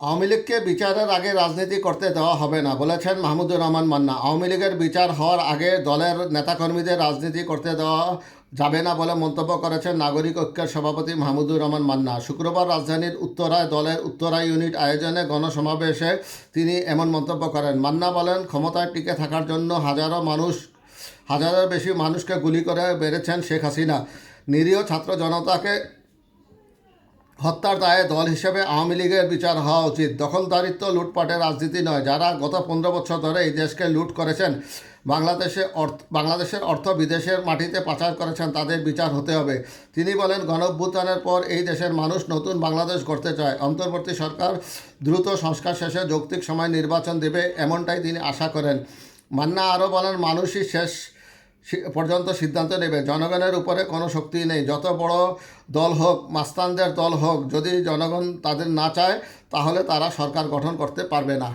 আওয়ামী লীগকে বিচারের আগে রাজনীতি করতে দেওয়া হবে না বলেছেন মাহমুদুর রহমান মান্না। আওয়ামী লীগের বিচার হওয়ার আগে দলের নেতাকর্মীদের রাজনীতি করতে দেওয়া যাবে না বলে মন্তব্য করেছেন নাগরিক ঐক্যের সভাপতি মাহমুদুর রহমান মান্না। শুক্রবার রাজধানীর উত্তরায় দলের উত্তরা ইউনিট আয়োজনে গণসমাবেশে তিনি এমন মন্তব্য করেন। মান্না বলেন, ক্ষমতায় টিকে থাকার জন্য হাজারো মানুষ হাজারের বেশি মানুষকে গুলি করে বেড়েছেন শেখ হাসিনা। নিরীহ ছাত্র জনতাকে হত্যার দায়ে দল হিসেবে আওয়ামী লীগের বিচার হওয়া উচিত। দখলদারিত্ব লুটপাটের রাজনীতি নয়। যারা গত পনেরো বছর ধরে এই দেশকে লুট করেছেন, বাংলাদেশে অর্থ বাংলাদেশের অর্থ বিদেশের মাটিতে পাচার করেছেন, তাদের বিচার হতে হবে। তিনি বলেন গণভ্যুত্থানের পর এই দেশের মানুষ নতুন বাংলাদেশ গড়তে চায়। অন্তর্বর্তী সরকার দ্রুত সংস্কার শেষে যৌক্তিক সময় নির্বাচন দেবে, এমনটাই তিনি আশা করেন। মান্না আরও বলেন, মানুষই শেষ পর্যন্ত সিদ্ধান্ত নেবে। জনগণের উপরে কোনো শক্তি নেই। যত বড় দল হোক, মাস্তানদের দল হোক, যদি জনগণ তাদের না চায়, তাহলে তারা সরকার গঠন করতে পারবে না।